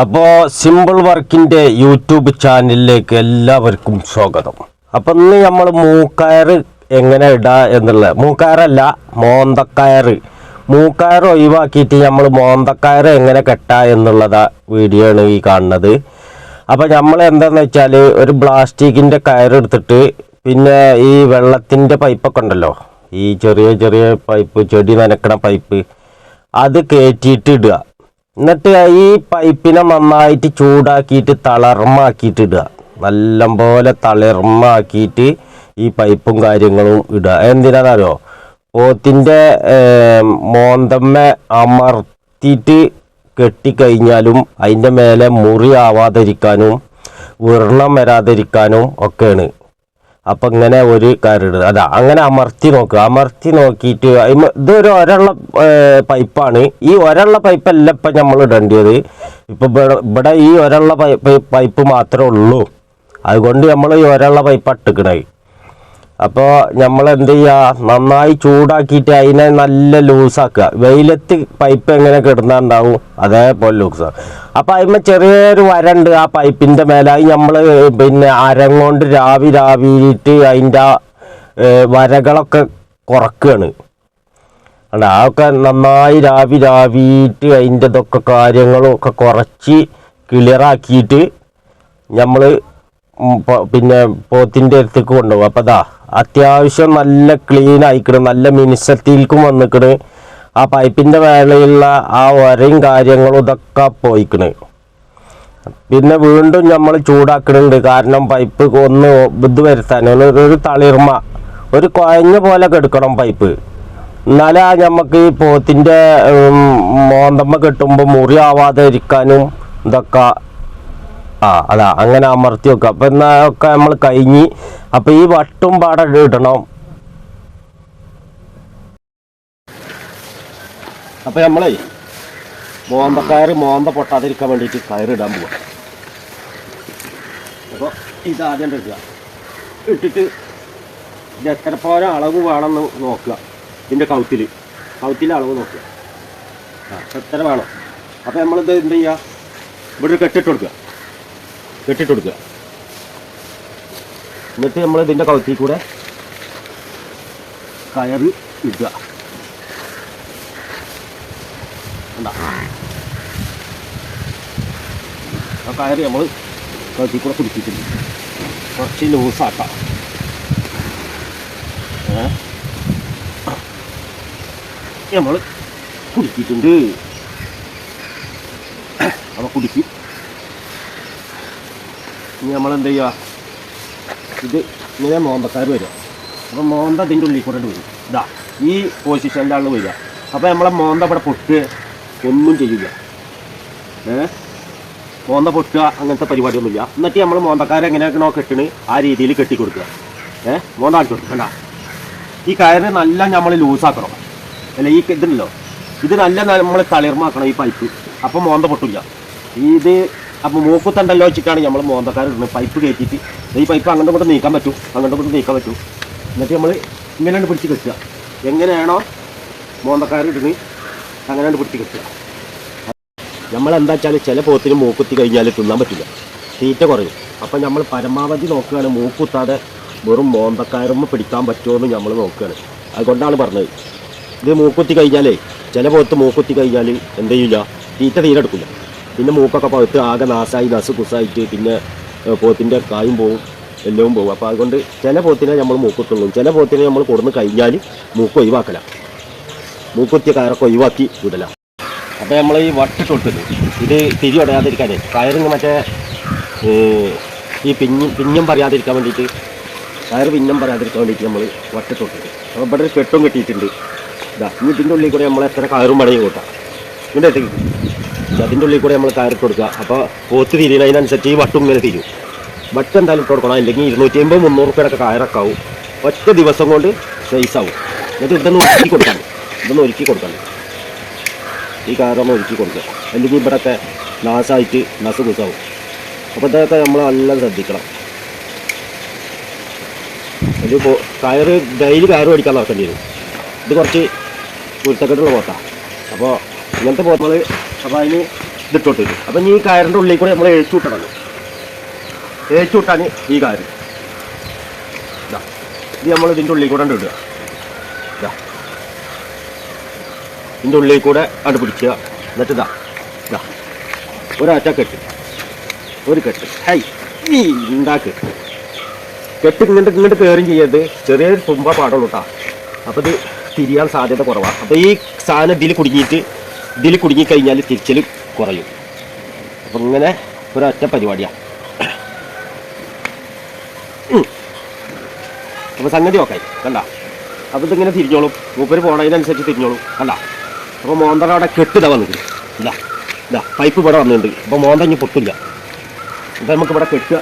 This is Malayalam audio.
അപ്പോൾ സിമ്പിൾ വർക്കിന്റെ യൂട്യൂബ് ചാനലിലേക്ക് എല്ലാവർക്കും സ്വാഗതം. അപ്പം ഇന്ന് നമ്മൾ മൂക്കയർ എങ്ങനെ ഇടുക എന്നുള്ളത്. മൂക്കയറല്ല മോന്തക്കയർ മൂക്കയർ ഒഴിവാക്കിയിട്ട് നമ്മൾ മോന്തക്കയർ എങ്ങനെ കെട്ടുക എന്നുള്ളത് വീഡിയോ ആണ് ഈ കാണുന്നത്. അപ്പോൾ നമ്മൾ എന്താണെന്ന് വെച്ചാൽ ഒരു പ്ലാസ്റ്റിക്കിന്റെ കയറെടുത്തിട്ട് പിന്നെ ഈ വെള്ളത്തിന്റെ പൈപ്പൊക്കെ ഉണ്ടല്ലോ. ഈ ചെറിയ ചെറിയ പൈപ്പ് ചെടി നനക്കണ പൈപ്പ് അത് കയറ്റിയിട്ട് ഇടുക. എന്നിട്ട് ഈ പൈപ്പിനെ നന്നായിട്ട് ചൂടാക്കിയിട്ട് തളർമാക്കിയിട്ട് ഇടുക നല്ലപോലെ തളിർമാക്കിയിട്ട് ഈ പൈപ്പും കാര്യങ്ങളും ഇടുക. എന്തിനാണെന്നറിയോ പോത്തിന്റെ മോന്തമ്മ അമർത്തിയിട്ട് കെട്ടിക്കഴിഞ്ഞാലും അതിന്റെ മേലെ മുറി ആവാതിരിക്കാനും വ്രണം വരാതിരിക്കാനും ഒക്കെയാണ്. അപ്പം ഇങ്ങനെ ഒരു കരട് അതാ അങ്ങനെ അമർത്തി നോക്കുക. അമർത്തി നോക്കിയിട്ട് ഇതൊരു ഒരള്ള പൈപ്പാണ്. ഈ ഒരള്ള പൈപ്പല്ല ഇപ്പം നമ്മൾ ഇടേണ്ടത്. ഇപ്പം ഇവിടെ ഈ ഒരള്ള പൈപ്പ് പൈപ്പ് മാത്രമേ ഉള്ളൂ. അതുകൊണ്ട് നമ്മൾ ഈ ഒരള്ള പൈപ്പ് ഇട്ടിക്കണേ അപ്പോൾ നമ്മൾ എന്ത് ചെയ്യുക നന്നായി ചൂടാക്കിയിട്ട് അതിനെ നല്ല ലൂസാക്കുക. വെയിലത്ത് പൈപ്പ് എങ്ങനെ കിടന്നുണ്ടാവും? അതേപോലെ ലൂസാക്കുക അപ്പോൾ അതിന്മേൽ ചെറിയൊരു വരണ്ട് ആ പൈപ്പിന്റെ മേലെ. അത് നമ്മൾ പിന്നെ അരം കൊണ്ട് രാവി രാവിയിട്ട് അതിന്റെ വരകളൊക്കെ കുറക്കുകയാണ് അല്ല അതൊക്കെ നന്നായി രാവി രാവിയിട്ട് അതിന്റെ ഇതൊക്കെ കാര്യങ്ങളൊക്കെ കുറച്ച് ക്ലിയറാക്കിയിട്ട് നമ്മൾ പിന്നെ പോത്തിന്റെ അടുത്തേക്ക് കൊണ്ടുപോകും അപ്പോൾ അതാ അത്യാവശ്യം നല്ല ക്ലീൻ ആയിക്കണ് നല്ല മിനിസത്തിൽക്കും വന്നിക്കണ്. ആ പൈപ്പിന്റെ വേളയുള്ള ആ ഒരയും കാര്യങ്ങളും ഇതൊക്കെ പോയിക്കണ്. പിന്നെ വീണ്ടും നമ്മൾ ചൂടാക്കുന്നുണ്ട് കാരണം പൈപ്പ് ഒന്ന് ഇത് വരുത്താൻ ഒരു തളിർമ. ഒരു കുഴഞ്ഞ പോലെ കെടുക്കണം പൈപ്പ്. എന്നാലേ നമുക്ക് ഈ പോത്തിന്റെ മോന്തമ്മ കെട്ടുമ്പോൾ മുറി ആവാതെ ഇരിക്കാനും ഇതൊക്കെ ആ അതാ അങ്ങനെ അമർത്തി വെക്കുക. അപ്പം എന്നാ ഒക്കെ നമ്മൾ കഴിഞ്ഞ് അപ്പം ഈ വട്ടും പാടെ ഇടണം അപ്പം നമ്മളേ മോന്ത കയറ് മോന്ത പൊട്ടാതിരിക്കാൻ വേണ്ടിയിട്ട് കയറിടാൻ പോവാം. അപ്പോൾ ഇതാദ്യം എടുക്കുക ഇട്ടിട്ട് ഇത് എത്ര പോരം അളവ് വേണമെന്ന് നോക്കുക. ഇതിന്റെ കൗത്തിൽ. കൗത്തിലെ അളവ് നോക്കുക. ആ എത്ര വേണം? അപ്പോൾ നമ്മളിത് എന്ത് ചെയ്യുക ഇവിടെ ഒരു കെട്ടിട്ട് കൊടുക്കുക. കെട്ടിട്ട് കൊടുക്കുക. എന്നിട്ട് നമ്മൾ ഇതിന്റെ കൗത്തിൽ കൂടെ കയറ് ഇടുക. കണ്ടാ? ആ കയറ് നമ്മൾ കഴുത്തിൽ കൂടെ പിടിച്ചിട്ടുണ്ട് കുറച്ച് ലൂസാക്കാം നമ്മൾ കുടിച്ചിട്ടുണ്ട്. അപ്പോൾ കുടിക്കും. ഇനി നമ്മൾ എന്ത് ചെയ്യുക ഇത് ഇങ്ങനെ മോന്തക്കാർ വരിക അപ്പോൾ മോന്ത ഇതിന്റെ ഉള്ളിൽ കൂടെ വരും. ഇതാ ഈ പൊസിഷനിലാണ് വരിക. അപ്പോൾ നമ്മളെ മോന്ത ഇവിടെ പൊട്ടുക ഒന്നും ചെയ്യില്ല ഏ? മോന്ത പൊട്ടുക അങ്ങനത്തെ പരിപാടിയൊന്നുമില്ല. എന്നിട്ട് നമ്മൾ മോന്തക്കാരെ എങ്ങനെയാണോ കെട്ടണ്? ആ രീതിയിൽ കെട്ടി കൊടുക്കുക. ഏ? മോന്ത ആക്കി കൊടുക്കണ്ട ഈ കയറ് നല്ല നമ്മൾ ലൂസാക്കണം അല്ല ഈ ഇതുണ്ടല്ലോ? ഇത് നല്ല നമ്മൾ തളിർമാക്കണം ഈ പൈപ്പ് അപ്പം മോന്ത പൊട്ടില്ല ഇത് അപ്പോൾ മൂക്കുത്തണ്ടല്ലോ വെച്ചിട്ടാണ് നമ്മൾ മോന്തക്കാർ ഇടുന്നത് പൈപ്പ് കയറ്റിയിട്ട്. ഈ പൈപ്പ് അങ്ങോട്ടും ഇങ്ങോട്ടും നീക്കാൻ പറ്റും. അങ്ങോട്ടും ഇങ്ങോട്ടും നീക്കാൻ പറ്റും. എന്നിട്ട് നമ്മൾ ഇങ്ങനെയാണ് പിടിച്ച് കെട്ടുക. എങ്ങനെയാണോ മോന്തക്കാർ ഇടുന്നത് അങ്ങനെയാണ് പിടിച്ച് കെട്ടുക. നമ്മൾ എന്താ വെച്ചാൽ ചില പോത്തിന് മൂക്കുത്തി കഴിഞ്ഞാൽ തിന്നാൻ പറ്റില്ല. തീറ്റ കുറയും. അപ്പം നമ്മൾ പരമാവധി നോക്കുകയാണ് മൂക്കുത്താതെ വെറും മോന്തക്കാരും പിടിക്കാൻ പറ്റുമോ എന്ന് നമ്മൾ നോക്കുകയാണ്. അതുകൊണ്ടാണ് പറഞ്ഞത്. ഇത് മൂക്കുത്തി കഴിഞ്ഞാലേ ചില പോത്ത് മൂക്കുത്തി കഴിഞ്ഞാൽ എന്ത് ചെയ്യില്ല തീറ്റ തീരെ എടുക്കില്ല പിന്നെ മൂക്കൊക്കെ പഴുത്ത് ആകെ നാശമായി നസ് കുസായിട്ട് പിന്നെ പോത്തിന്റെ കായും പോവും എല്ലാം പോകും അപ്പോൾ അതുകൊണ്ട് ചില പോത്തിനെ നമ്മൾ മൂക്കുത്തുള്ളൂ ചില പോത്തിനെ നമ്മൾ കൊടുന്ന് കഴിഞ്ഞാൽ മൂക്ക് ഒഴിവാക്കല. മൂക്കുത്തിയ കയറൊക്കെ ഒഴിവാക്കി വിടല. അപ്പോൾ നമ്മൾ ഈ വട്ടിട്ട് കൊടുത്തത് ഇത് തിരി ഉടയാതിരിക്കാനേ. കയറിങ് മറ്റേ ഈ പിഞ്ഞും പിഞ്ഞം പറയാതിരിക്കാൻ വേണ്ടിയിട്ട് കയറ് പിഞ്ഞം പറയാതിരിക്കാൻ വേണ്ടിയിട്ട് നമ്മൾ വട്ടിട്ട് കൊടുത്തത് അപ്പോൾ ഇവിടെ ഒരു കെട്ടും കെട്ടിയിട്ടുണ്ട്. ഇതാ ഇതിന്റെ ഉള്ളിൽ കൂടെ നമ്മൾ എത്ര കയറും വേണമെങ്കിൽ കൂട്ടാം. ഇതിന്റെ അതിന്റെ ഉള്ളിൽ കൂടെ നമ്മൾ കയറി കൊടുക്കുക. അപ്പോൾ പോത്ത് തിരിയുന്നതിനനുസരിച്ച് ഈ വട്ടും ഇങ്ങനെ തിരിയും. വട്ട് എന്തായാലും ഇട്ട് കൊടുക്കണം. അല്ലെങ്കിൽ ഇരുന്നൂറ്റി അമ്പത് മുന്നൂറ് റുപ്യയുടെ കയറക്കാവും. ഒറ്റ ദിവസം കൊണ്ട് സൈസ് ആവും. എന്നിട്ട് ഇതൊന്ന് ഒരുക്കി കൊടുക്കണം ഇതൊന്ന് ഒരുക്കി കൊടുക്കണം ഈ കയറൊന്ന് ഒരുക്കി കൊടുക്കുക. അല്ലെങ്കിൽ ഇവിടെയൊക്കെ നാശമായിട്ട് നസ് കുസാവും. അപ്പോൾ ഇതൊക്കെ നമ്മൾ നല്ല ശ്രദ്ധിക്കണം. പോ- കയറ് ഡെയിലി കയറ് മേടിക്കാൻ നടക്കേണ്ടി വരും. ഇത് കുറച്ച് കുരുത്തക്കെട്ടുള്ള പോത്താണ് അപ്പോൾ ഇങ്ങനത്തെ പോത്തങ്ങൾ അപ്പോൾ അതിന് ഇതിട്ടോട്ട് വരും. അപ്പം ഈ കയറിന്റെ ഉള്ളിൽ കൂടെ നമ്മൾ എഴുച്ചു വിട്ടണം എഴുച്ചു വിട്ടാൻ ഈ കയറ്. ഇത് നമ്മൾ ഇതിന്റെ ഉള്ളിൽ കൂടെ ഇടുക. ഇതാ ഇതിന്റെ ഉള്ളിൽ കൂടെ അത് പിടിക്കുക. എന്നിട്ട് ഇതാ ഇതാ ഒരാറ്റ കെട്ട്. ഒരു കെട്ട്. ഹൈ. ഈ ഉണ്ടാക്ക് കെട്ട്. ഇങ്ങോട്ട് ഇങ്ങോട്ട് കയറും ചെയ്യരുത്. ചെറിയൊരു തുമ്പ പാടുള്ളൂ കേട്ടോ അപ്പോൾ ഇത് തിരിയാൻ സാധ്യത കുറവാണ് അപ്പോൾ ഈ സാധനം ഇതിൽ കുടുങ്ങിയിട്ട് ഇതിൽ കുടുങ്ങിക്കഴിഞ്ഞാൽ തിരിച്ചൽ കുറയും. അപ്പം ഇങ്ങനെ ഒരൊറ്റ പരിപാടിയാണ് അപ്പോൾ സംഗതി ഓക്കെ കണ്ട? അപ്പോൾ ഇതിങ്ങനെ തിരിഞ്ഞോളും. മൂപ്പര് പോണതിനനുസരിച്ച് തിരിഞ്ഞോളും കണ്ട? അപ്പോൾ മോന്തറ അവിടെ കെട്ടിട വന്നിട്ട് ഇതാ ഇതാ പൈപ്പ് ഇവിടെ വന്നിട്ടുണ്ട്. അപ്പോൾ മോന്തഞ്ഞ് പൊട്ടില്ല. അപ്പം നമുക്ക് ഇവിടെ കെട്ടുക